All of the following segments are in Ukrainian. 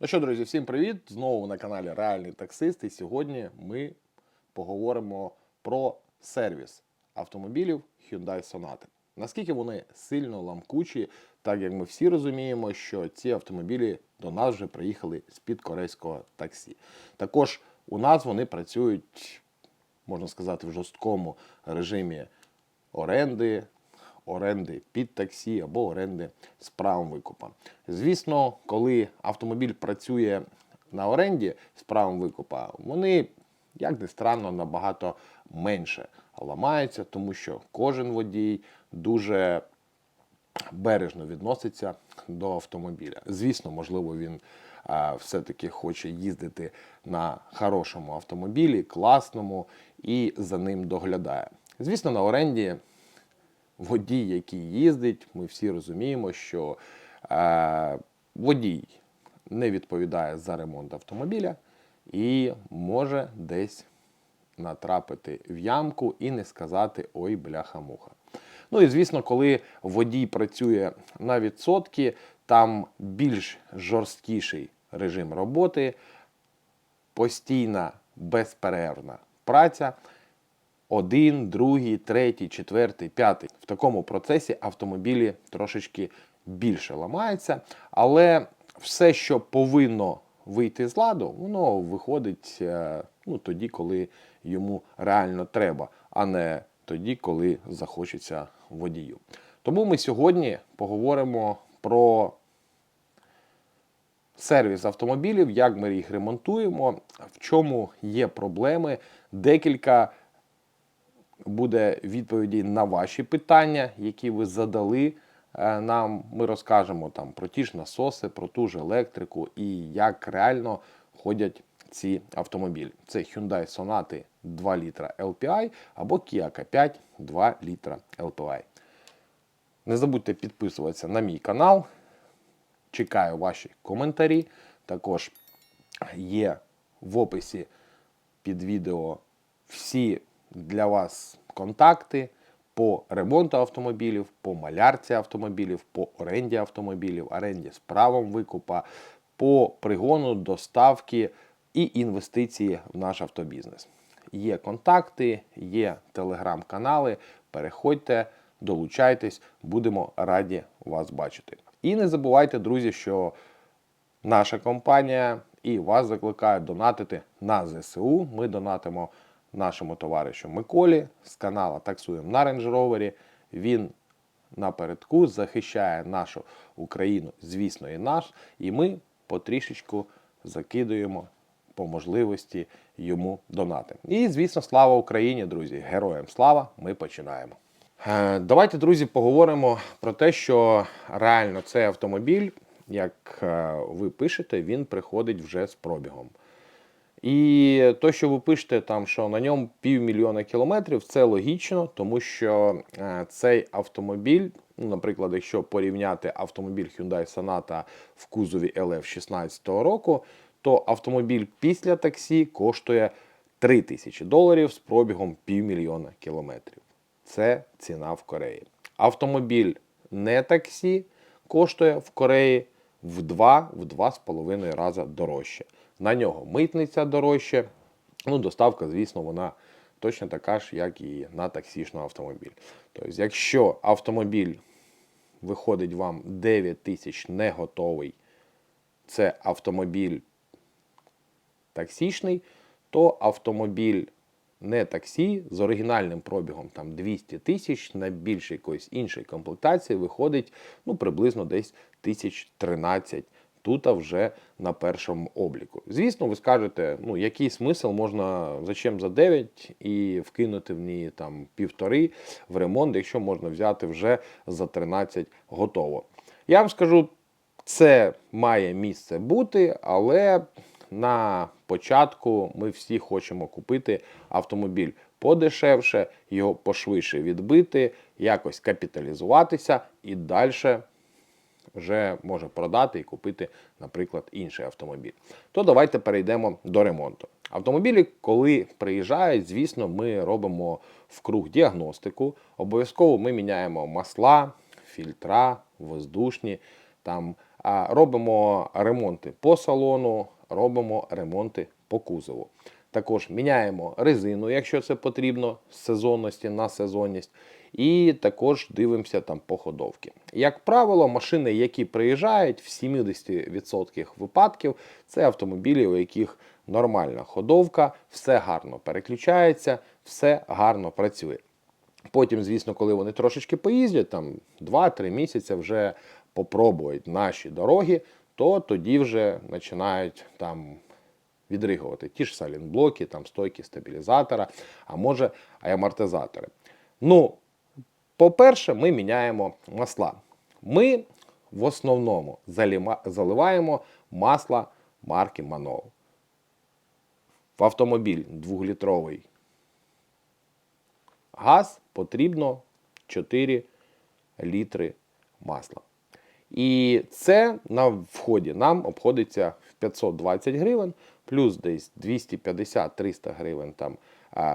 Ну що, друзі, всім привіт! Знову на каналі Реальний таксист. І сьогодні ми поговоримо про сервіс автомобілів Hyundai Sonata. Наскільки вони сильно ламкучі, так як ми всі розуміємо, що ці автомобілі до нас вже приїхали з-під корейського таксі. Також у нас вони працюють, можна сказати, в жорсткому режимі оренди, оренди під таксі або оренди з правом викупа. Звісно, коли автомобіль працює на оренді з правом викупа, вони, як не странно, набагато менше ламаються, тому що кожен водій дуже бережно відноситься до автомобіля. Звісно, можливо, він все-таки хоче їздити на хорошому автомобілі, класному, і за ним доглядає. Звісно, на оренді водій, який їздить, ми всі розуміємо, що е, водій не відповідає за ремонт автомобіля і може десь натрапити в ямку і не сказати ой, бляха-муха. Ну і звісно, коли водій працює на відсотки, там більш жорсткіший режим роботи, постійна безперервна праця. Один, другий, третій, четвертий, п'ятий. В такому процесі автомобілі трошечки більше ламаються, але все, що повинно вийти з ладу, воно виходить е, ну, тоді, коли йому реально треба, а не тоді, коли захочеться водію. Тому ми сьогодні поговоримо про сервіс автомобілів, як ми їх ремонтуємо, в чому є проблеми, декілька буде відповіді на ваші питання, які ви задали е, нам. Ми розкажемо там про ті ж насоси, про ту ж електрику і як реально ходять ці автомобілі. Це Hyundai Sonata 2 літра LPI або Kia K5 2 літра LPI. Не забудьте підписуватися на мій канал. Чекаю ваші коментарі. Також є в описі під відео всі для вас контакти по ремонту автомобілів, по малярці автомобілів, по оренді автомобілів, оренді з правом викупа, по пригону, доставки і інвестиції в наш автобізнес. Є контакти, є телеграм-канали. Переходьте, долучайтесь, будемо раді вас бачити. І не забувайте, друзі, що наша компанія і вас закликає донатити на ЗСУ. Ми донатимо нашому товаришу Миколі з канала Таксуємо на Range Rover. Він напередку захищає нашу Україну, звісно, і наш. І ми потрішечку закидуємо по можливості йому донати. І, звісно, слава Україні, друзі! Героям слава! Ми починаємо. Е, Давайте, друзі, поговоримо про те, що реально цей автомобіль, як е, ви пишете, він приходить вже з пробігом. І то, що ви пишете, там, що на ньому півмільйона кілометрів, це логічно, тому що е, цей автомобіль, ну, наприклад, якщо порівняти автомобіль Hyundai Sonata в кузові LF 16 року, то автомобіль після таксі коштує 3 тисячі доларів з пробігом півмільйона кілометрів. Це ціна в Кореї. Автомобіль не таксі коштує в Кореї в 2-2,5 рази дорожче. На нього митниця дорожче. Ну, доставка, звісно, вона точно така ж, як і на таксішний автомобіль. Тобто, якщо автомобіль виходить вам 9 тисяч не готовий, це автомобіль таксішний, то автомобіль не таксі з оригінальним пробігом там 200 тисяч на більш якоїсь іншої комплектації виходить ну, приблизно десь 1013 тут вже на першому обліку. Звісно, ви скажете, ну який смисл можна зачем за 9 і вкинути в неї там півтори в ремонт, якщо можна взяти вже за 13 готово. Я вам скажу, це має місце бути, але на початку ми всі хочемо купити автомобіль подешевше, його пошвидше відбити, якось капіталізуватися і далі вже може продати і купити, наприклад, інший автомобіль. То давайте перейдемо до ремонту. Автомобілі, коли приїжджають, звісно, ми робимо в круг діагностику. Обов'язково ми міняємо масла, фільтра, воздушні, там робимо ремонти по салону, робимо ремонти по кузову. Також міняємо резину, якщо це потрібно, з сезонності на сезонність. І також дивимося там по ходовки. Як правило, машини, які приїжджають, в 70% випадків це автомобілі, у яких нормальна ходовка, все гарно переключається, все гарно працює. Потім, звісно, коли вони трошечки поїздять, там 2-3 місяці вже попробують наші дороги, то тоді вже починають там відригувати ті ж салінблоки, там стойки стабілізатора, а може амортизатори. Ну, по-перше, ми міняємо масла. Ми в основному заливаємо масло марки Манол. В автомобіль 2-літровий газ потрібно 4 літри масла. І це на вході нам обходиться в 520 гривень, плюс десь 250-300 гривень там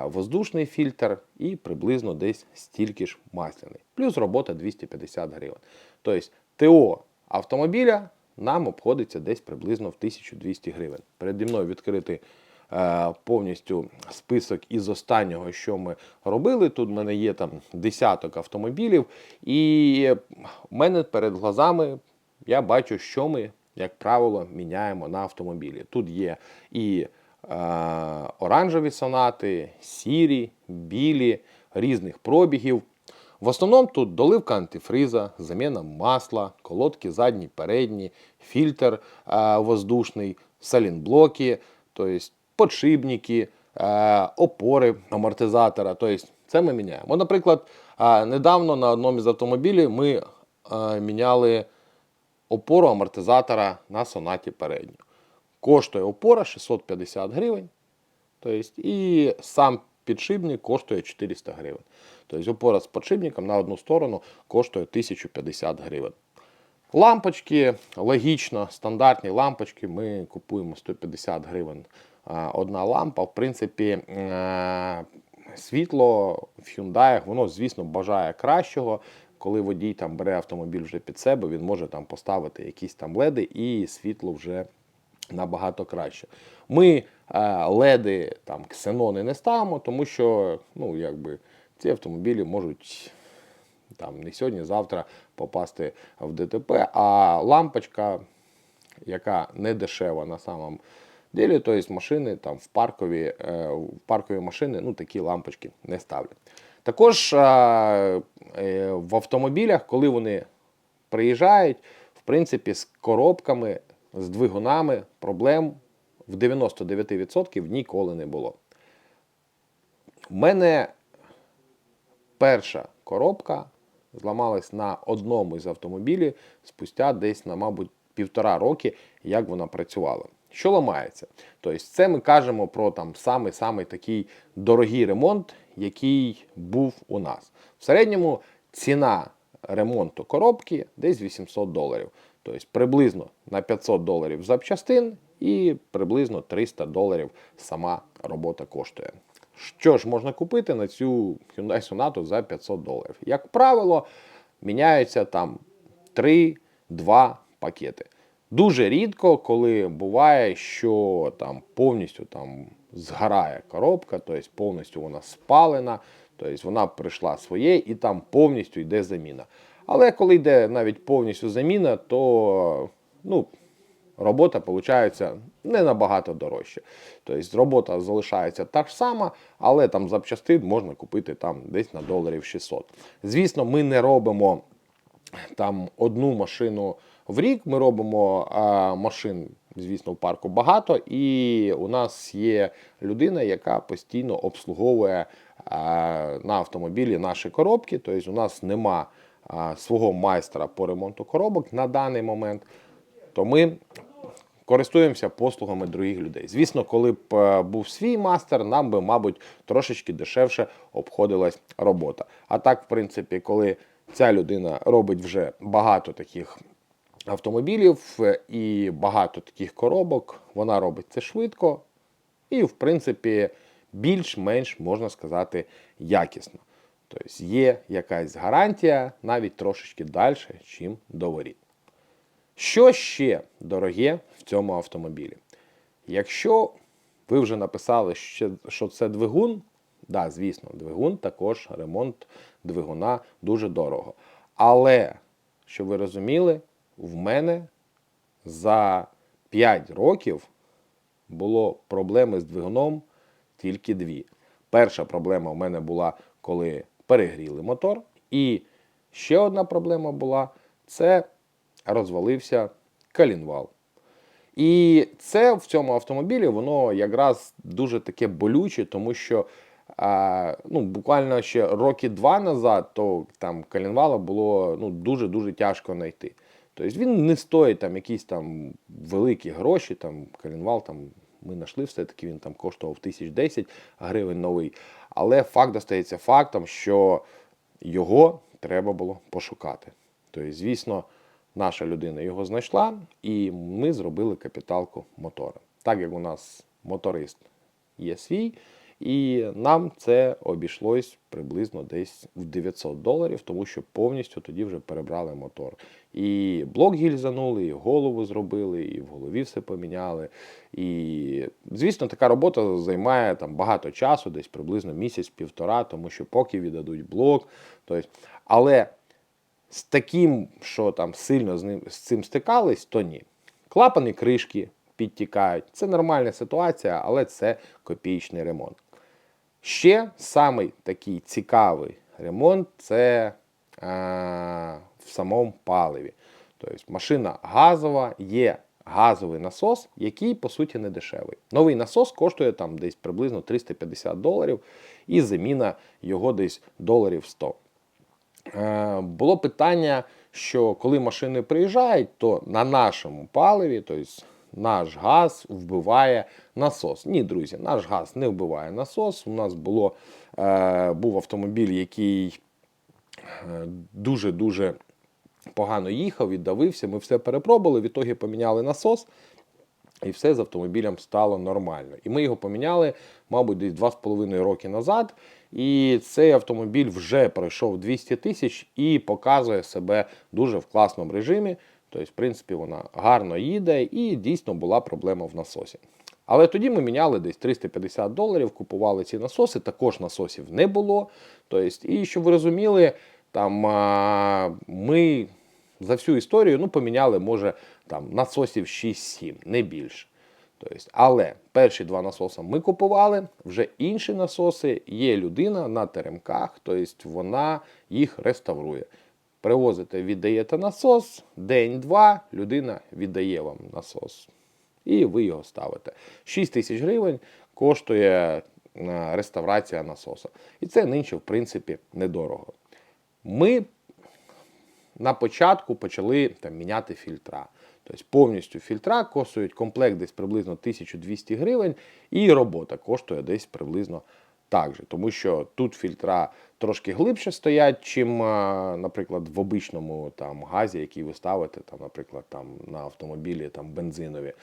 воздушний фільтр і приблизно десь стільки ж масляний. Плюс робота 250 гривень. Тобто ТО автомобіля нам обходиться десь приблизно в 1200 гривень. Переді мною відкрити е, повністю список із останнього, що ми робили. Тут в мене є там десяток автомобілів, і в мене перед глазами я бачу, що ми, як правило, міняємо на автомобілі. Тут є і оранжеві сонати, сірі, білі, різних пробігів. В основному тут доливка антифриза, заміна масла, колодки задні, передні, фільтр е, воздушний, салінблоки, тобто подшипники, е, опори амортизатора. Тобто це ми міняємо. Наприклад, е, недавно на одному із автомобілів ми е, міняли опору амортизатора на сонаті передню. Коштує опора 650 гривень. Тобто, і сам підшипник коштує 400 гривень. Тобто опора з підшипником на одну сторону коштує 1050 гривень. Лампочки, логічно, стандартні лампочки. Ми купуємо 150 гривень одна лампа. В принципі, е, світло в Hyundai, воно, звісно, бажає кращого. Коли водій там бере автомобіль вже під себе, він може там поставити якісь там леди і світло вже набагато краще. Ми е, леди там ксенони не ставимо, тому що ну, якби, ці автомобілі можуть там не сьогодні, завтра попасти в ДТП. А лампочка, яка не дешева на самом деле, тобто машини там в паркові, е, в паркові машини ну, такі лампочки не ставлять. Також е, в автомобілях, коли вони приїжджають, в принципі, з коробками, з двигунами проблем в 99% ніколи не було. У мене перша коробка зламалась на одному із автомобілів спустя десь на, мабуть, півтора роки, як вона працювала. Що ламається? Тобто, це ми кажемо про там самий-самий такий дорогий ремонт, який був у нас. В середньому ціна ремонту коробки десь 800 доларів. Тобто приблизно на 500 доларів запчастин і приблизно 300 доларів сама робота коштує. Що ж можна купити на цю Hyundai Sonata за 500 доларів? Як правило, міняються там 3-2 пакети. Дуже рідко, коли буває, що там повністю там згорає коробка, тобто повністю вона спалена, тобто вона прийшла своє і там повністю йде заміна. Але коли йде навіть повністю заміна, то ну, робота виходить не набагато дорожче. Тобто робота залишається та ж сама, але там запчастин можна купити там десь на доларів 600. Звісно, ми не робимо там одну машину в рік. Ми робимо а, машин, звісно, в парку багато, і у нас є людина, яка постійно обслуговує на автомобілі наші коробки. Тобто у нас нема свого майстра по ремонту коробок на даний момент. То ми користуємося послугами других людей. Звісно, коли б е, був свій мастер, нам би, мабуть, трошечки дешевше обходилась робота. А так, в принципі, коли ця людина робить вже багато таких автомобілів е, і багато таких коробок, вона робить це швидко і, в принципі, більш-менш можна сказати якісно. Тобто є якась гарантія навіть трошечки далі, чим до воріт. Що ще дороге в цьому автомобілі? Якщо ви вже написали, що це двигун, да, звісно, двигун також ремонт двигуна дуже дорого. Але, щоб ви розуміли, в мене за 5 років було проблеми з двигуном тільки дві. Перша проблема в мене була, коли перегріли мотор. І ще одна проблема була це розвалився колінвал. І це в цьому автомобілі воно якраз дуже таке болюче, тому що а, ну, буквально ще роки два назад, то там коленвала було ну, дуже-дуже тяжко знайти. Тобто він не стоїть там якісь там великі гроші, там коленвал там ми знайшли, все-таки він там коштував 1010 гривень новий. Але факт остається фактом, що його треба було пошукати. Тобто, звісно, наша людина його знайшла, і ми зробили капіталку мотора. Так як у нас моторист є свій, і нам це обійшлось приблизно десь в 900 доларів, тому що повністю тоді вже перебрали мотор. І блок гільзанули, і голову зробили, і в голові все поміняли. І, звісно, така робота займає там багато часу, десь приблизно місяць-півтора, тому що поки віддадуть блок. Тобто, але з таким, що там сильно з ним з цим стикались, то ні. Клапани кришки підтікають. Це нормальна ситуація, але це копійчний ремонт. Ще самий такий цікавий ремонт це е, в самому паливі. Тобто машина газова, є газовий насос, який по суті не дешевий. Новий насос коштує там десь приблизно 350 доларів, і заміна його десь доларів 100. Е, було питання, що коли машини приїжджають, то на нашому паливі, тобто наш газ вбиває насос. Ні, друзі, наш газ не вбиває насос. У нас було, е, був автомобіль, який е, дуже-дуже погано їхав, віддавився. Ми все перепробували, в ітогі поміняли насос. І все з автомобілем стало нормально. І ми його поміняли, мабуть, десь 2,5 роки назад. І цей автомобіль вже пройшов 200 тисяч і показує себе дуже в класному режимі. Тобто, в принципі, вона гарно їде і дійсно була проблема в насосі. Але тоді ми міняли десь 350 доларів, купували ці насоси, також насосів не було. Тобто, і щоб ви розуміли, там а, ми за всю історію ну, поміняли, може, там насосів 6-7, не більше. Тобто, але перші два насоси ми купували, вже інші насоси є людина на теремках, тобто вона їх реставрує. Привозите, віддаєте насос, день-два, людина віддає вам насос. І ви його ставите. 6 тисяч гривень коштує е, реставрація насоса. І це нинче, в принципі, недорого. Ми на початку почали там, міняти фільтра. Тобто повністю фільтра коштують комплект десь приблизно 1200 гривень, і робота коштує десь приблизно так же. Тому що тут фільтра трошки глибше стоять, чим, наприклад, в обичному там, газі, який ви ставите, там, наприклад, там, на автомобілі там, бензинові.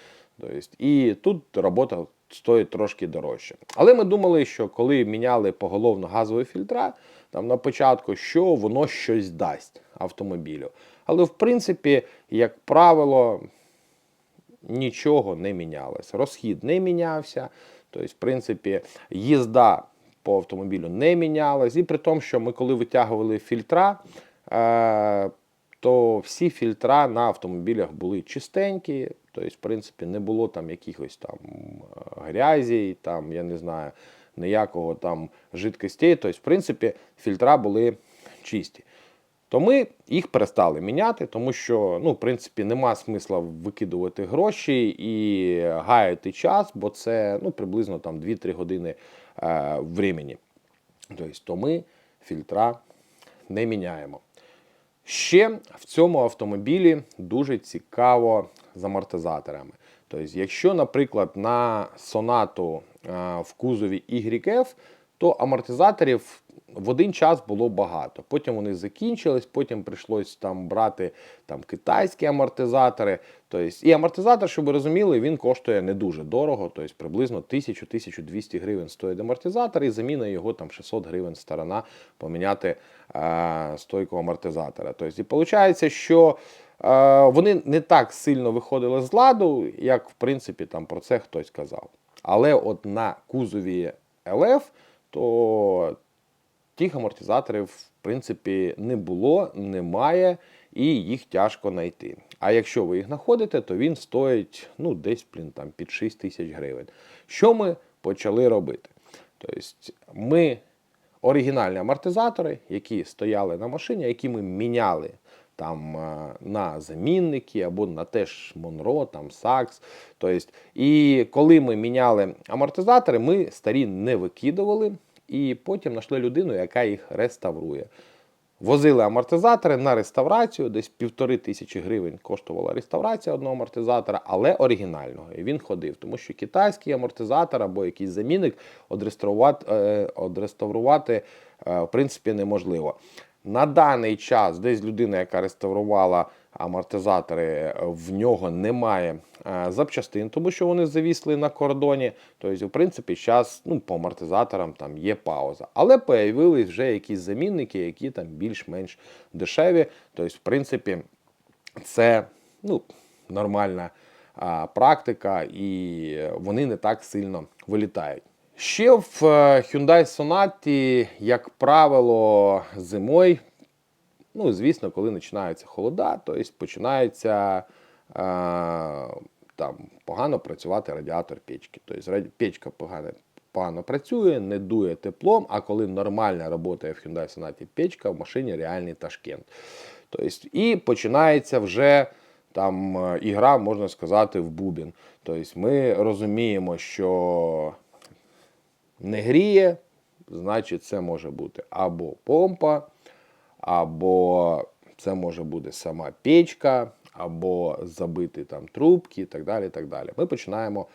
Тобто, і тут робота стоїть трошки дорожче. Але ми думали, що коли міняли поголовно газові фільтра, там на початку, що воно щось дасть автомобілю. Але в принципі, як правило, нічого не мінялось. Розхід не мінявся. Тобто, в принципі, їзда по автомобілю не мінялась. І при тому, що ми коли витягували фільтра, е, то всі фільтра на автомобілях були чистенькі. Тобто, в принципі, не було там якихось там е, грязі, там, я не знаю, ніякого там жидкостей. Тобто, в принципі, фільтра були чисті. То ми їх перестали міняти, тому що, ну, в принципі, нема смисла викидувати гроші і гаяти час, бо це ну, приблизно там 2-3 години е, времени. Тобто, то ми фільтра не міняємо. Ще в цьому автомобілі дуже цікаво з амортизаторами. Тобто, якщо, наприклад, на сонату е, в кузові YF, то амортизаторів в один час було багато. Потім вони закінчились, потім прийшлось там брати там, китайські амортизатори. Тобто, і амортизатор, щоб ви розуміли, він коштує не дуже дорого, тобто приблизно 1000-1200 гривень стоїть амортизатор, і заміна його там 600 гривень сторона поміняти е, стойку амортизатора. Тобто, і виходить, що е, вони не так сильно виходили з ладу, як в принципі там про це хтось казав. Але от на кузові ЛФ, то тих амортизаторів, в принципі, не було, немає, і їх тяжко знайти. А якщо ви їх знаходите, то він стоїть ну, десь блін, там, під 6 тисяч гривень. Що ми почали робити? Тобто ми оригінальні амортизатори, які стояли на машині, які ми міняли там е, на замінники або на теж Монро, там Сакс. Тобто, і коли ми міняли амортизатори, ми старі не викидували, і потім знайшли людину, яка їх реставрує. Возили амортизатори на реставрацію, десь півтори тисячі гривень коштувала реставрація одного амортизатора, але оригінального. І він ходив, тому що китайський амортизатор або якийсь замінник одреставрувати, е, одреставрувати е, в принципі неможливо. На даний час десь людина, яка реставрувала амортизатори, в нього немає е, запчастин, тому що вони завісли на кордоні. Тобто, в принципі, зараз ну, по амортизаторам там є пауза. Але появились вже якісь замінники, які там більш-менш дешеві. Тобто, в принципі, це ну, нормальна практика, і вони не так сильно вилітають. Ще в е, Hyundai Sonata, як правило, зимою, ну, звісно, коли починаються холода, то есть починається е, там, погано працювати радіатор печки. Тобто печка погано, погано працює, не дує теплом, а коли нормально працює в Hyundai Sonata печка, в машині реальний ташкент. Тобто, і починається вже там е, ігра, можна сказати, в бубін. Тобто ми розуміємо, що не гріє, значить це може бути або помпа, або це може бути сама печка, або забити там трубки і так далі. так далі. Ми починаємо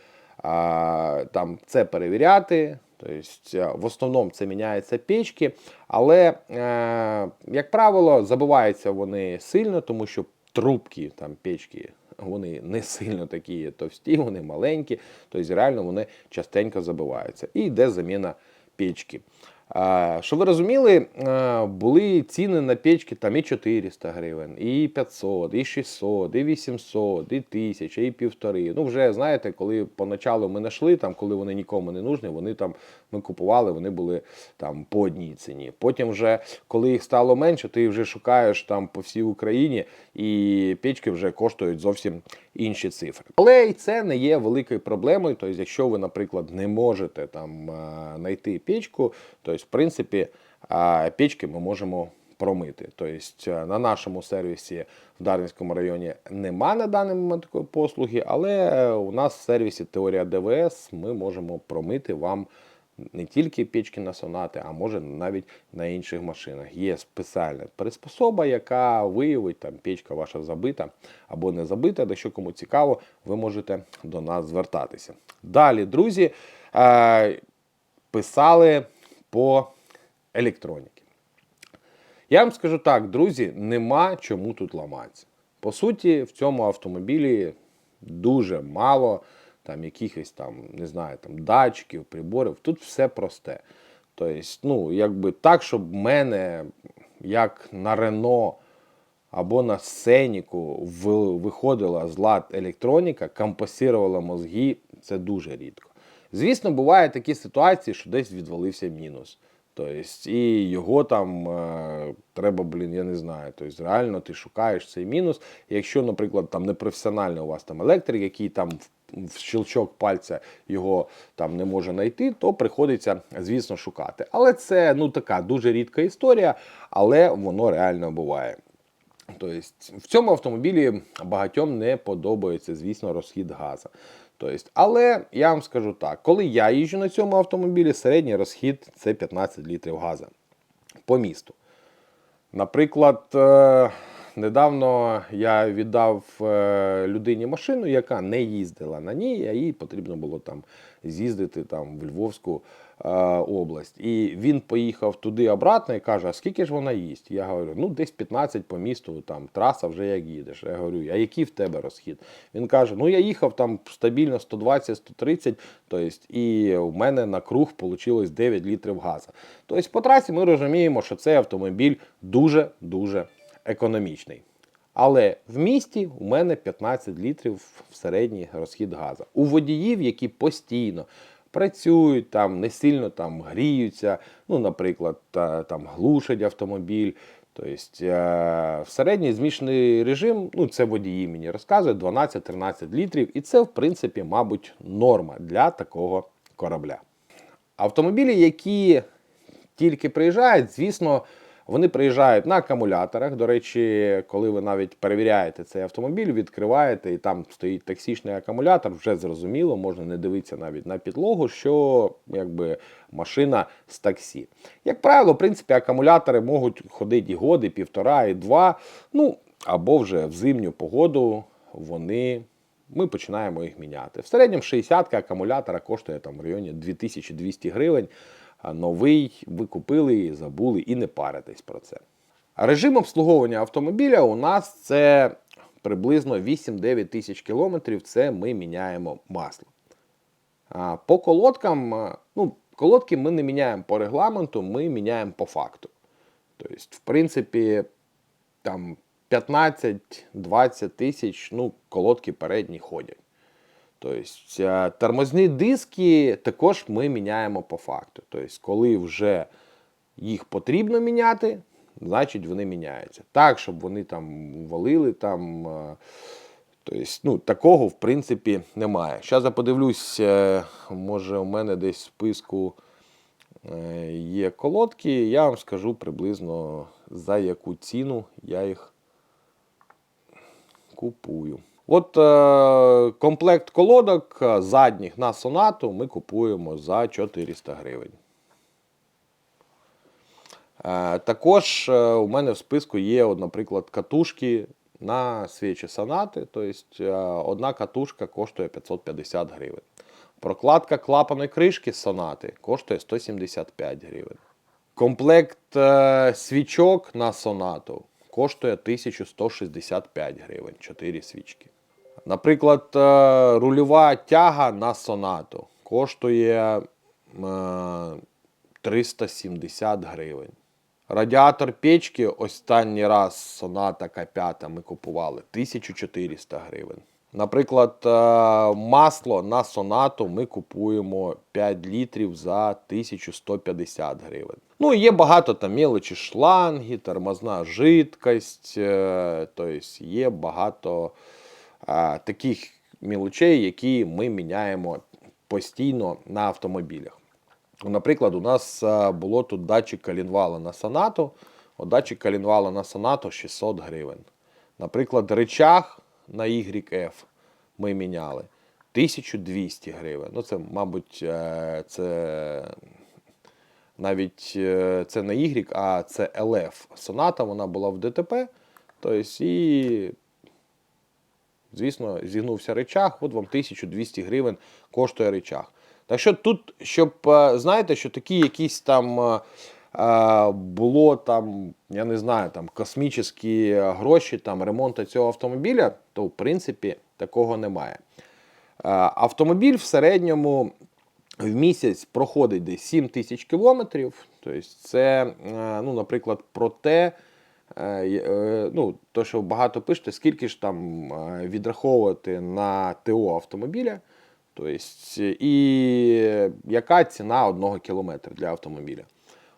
а, там це перевіряти. Тобто, в основному це міняються печки, але, е, як правило, забиваються вони сильно, тому що трубки там печки вони не сильно такі товсті, вони маленькі, тобто реально вони частенько забиваються. І йде заміна печки. Щоб ви розуміли, були ціни на печки там і 400 гривень, і 500, і 600, і 800, і 1000, і півтори. Ну, вже знаєте, коли поначалу ми знайшли, там, коли вони нікому не нужні, вони там ми купували, вони були там по одній ціні. Потім, вже, коли їх стало менше, ти вже шукаєш там по всій Україні, і печки вже коштують зовсім інші цифри. Але і це не є великою проблемою. Тобто, якщо ви, наприклад, не можете там знайти печку, то в принципі печки ми можемо промити. Тобто е, на нашому сервісі в Дарницькому районі нема на даний момент такої послуги, але у нас в сервісі Теорія ДВС ми можемо промити вам не тільки печки на сонати, а може навіть на інших машинах. Є спеціальна приспособа, яка виявить, там печка ваша забита або не забита. Якщо кому цікаво, ви можете до нас звертатися. Далі, друзі, е, писали по електроніки. Я вам скажу так, друзі, нема чому тут ламатися. По суті, в цьому автомобілі дуже мало там якихось там, не знаю, там датчиків, приборів. Тут все просте. Тобто, ну, якби так, щоб в мене, як на Рено або на сценіку виходила з лад електроніка, компасувала мозги, це дуже рідко. Звісно, бувають такі ситуації, що десь відвалився мінус. Тобто, і його там е, треба, блін, я не знаю. Тобто, реально ти шукаєш цей мінус. Якщо, наприклад, там непрофесіональний у вас там електрик, який там в, щелчок пальця його там не може знайти, то приходиться, звісно, шукати. Але це ну така дуже рідка історія, але воно реально буває. Тобто в цьому автомобілі багатьом не подобається, звісно, розхід газу. Тобто, але я вам скажу так: коли я їжджу на цьому автомобілі, середній розхід це 15 літрів газу по місту. Наприклад, е, недавно я віддав е, людині машину, яка не їздила на ній, а їй потрібно було там з'їздити там в Львовську область. І він поїхав туди обратно і каже: А скільки ж вона їсть? Я говорю, ну десь 15 по місту, там траса вже як їдеш. Я говорю, а який в тебе розхід? Він каже: Ну я їхав там стабільно 120-130, тобто, і в мене на круг вийшло 9 літрів газу. Тобто по трасі ми розуміємо, що цей автомобіль дуже-дуже економічний. Але в місті у мене 15 літрів в середній розхід газу. У водіїв, які постійно працюють, там не сильно там гріються, ну, наприклад, там глушать автомобіль. Тобто е, в середній змішаний режим, ну це водії мені розказують, 12-13 літрів, і це, в принципі, мабуть, норма для такого корабля. Автомобілі, які тільки приїжджають, звісно, вони приїжджають на акумуляторах. До речі, коли ви навіть перевіряєте цей автомобіль, відкриваєте і там стоїть токсичний акумулятор, вже зрозуміло, можна не дивитися навіть на підлогу, що якби машина з таксі. Як правило, в принципі, акумулятори можуть ходити і годи, півтора, і два. Ну або вже в зимню погоду вони. Ми починаємо їх міняти. В середньому 60 акумулятора коштує там в районі 2200 гривень. Новий ви купили, і забули і не паритесь про це. Режим обслуговування автомобіля у нас це приблизно 8-9 тисяч кілометрів. Це ми міняємо масло. По колодкам, ну, колодки ми не міняємо по регламенту, ми міняємо по факту. Тобто, в принципі, там 15-20 тисяч ну, колодки передні ходять. Тобто тормозні диски також ми міняємо по факту. Тобто, коли вже їх потрібно міняти, значить вони міняються. Так, щоб вони там валили там. Тобто, ну, такого, в принципі, немає. Зараз я подивлюсь, е, може, у мене десь в списку є колодки, я вам скажу приблизно за яку ціну я їх купую. От е, комплект колодок е, задніх на сонату ми купуємо за 400 гривень. Е, також е, у мене в списку є, от, наприклад, катушки на свічі сонати. Тобто е, одна катушка коштує 550 гривень. Прокладка клапаної кришки сонати коштує 175 гривень. Комплект е, свічок на сонату коштує 1165 гривень, 4 свічки. Наприклад, е, рульова тяга на сонату коштує е, 370 гривень. Радіатор печки останній раз соната К5 ми купували 1400 гривень. Наприклад, е, масло на сонату ми купуємо 5 літрів за 1150 гривень. Ну, є багато там мелочі, шланги, тормозна жидкость, е, тобто є багато е, таких мілочей, які ми міняємо постійно на автомобілях. Наприклад, у нас було тут датчик калінвала на сонату. Датчик калінвала на сонату 600 гривень. Наприклад, речах на YF ми міняли 1200 гривень. Ну, це, мабуть, е, це навіть е, це не Y, а це LF. Соната вона була в ДТП. Тобто, і, звісно, зігнувся речах, от вам 1200 гривень коштує речах. Так що тут, щоб е, знаєте, що такі якісь там було там, я не знаю, там космічні гроші, там ремонту цього автомобіля, то в принципі такого немає. Е, Автомобіль в середньому в місяць проходить десь 7 тисяч кілометрів. Тобто це, е, ну, наприклад, про те, е, е, ну, то, що багато пишете, скільки ж там е, відраховувати на ТО автомобіля. Тобто, і яка ціна одного кілометра для автомобіля.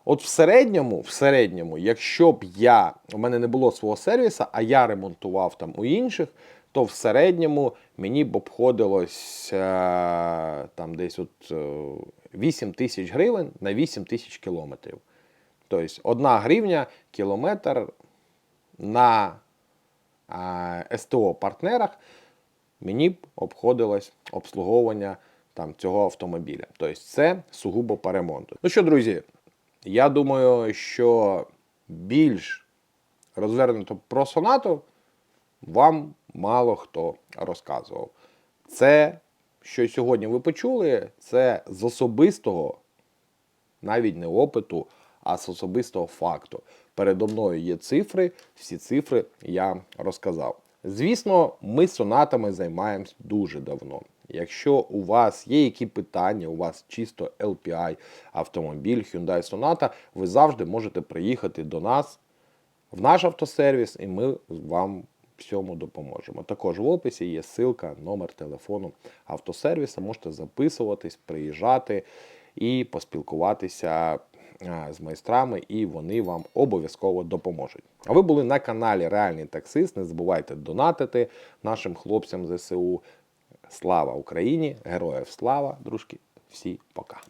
От в середньому, в середньому, якщо б я, у мене не було свого сервіса, а я ремонтував там у інших, то в середньому мені б обходилось е, там десь от е, 8 тисяч гривень на 8 тисяч кілометрів. Тобто одна гривня кілометр на е, СТО партнерах мені б обходилось обслуговування там, цього автомобіля. Тобто це сугубо по ремонту. Ну що, друзі, я думаю, що більш розвернуто про сонату вам мало хто розказував. Це, що сьогодні ви почули, це з особистого, навіть не опиту, а з особистого факту. Передо мною є цифри, всі цифри я розказав. Звісно, ми сонатами займаємось дуже давно. Якщо у вас є які питання, у вас чисто LPI автомобіль, Hyundai Sonata, ви завжди можете приїхати до нас в наш автосервіс, і ми вам всьому допоможемо. Також в описі є ссылка, номер телефону автосервіса. Можете записуватись, приїжджати і поспілкуватися з майстрами, і вони вам обов'язково допоможуть. А ви були на каналі Реальний таксист. Не забувайте донатити нашим хлопцям ЗСУ. Слава Україні! Героїв слава, дружки! Всі пока!